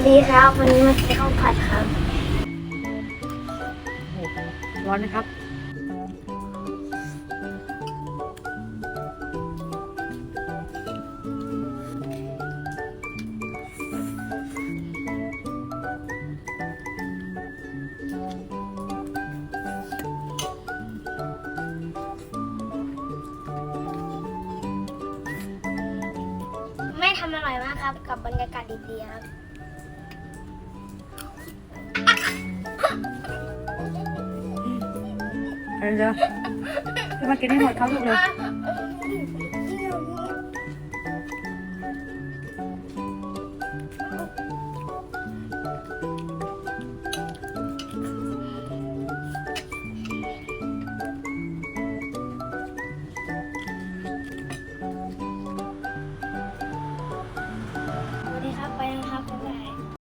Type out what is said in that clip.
สดีครับ วันนี้มากินข้าวผัดครับโอ้โหร้อนนะครับแม่ทำอร่อยมากครับ กับบรรยากาศดีๆครับ Aja, terus 了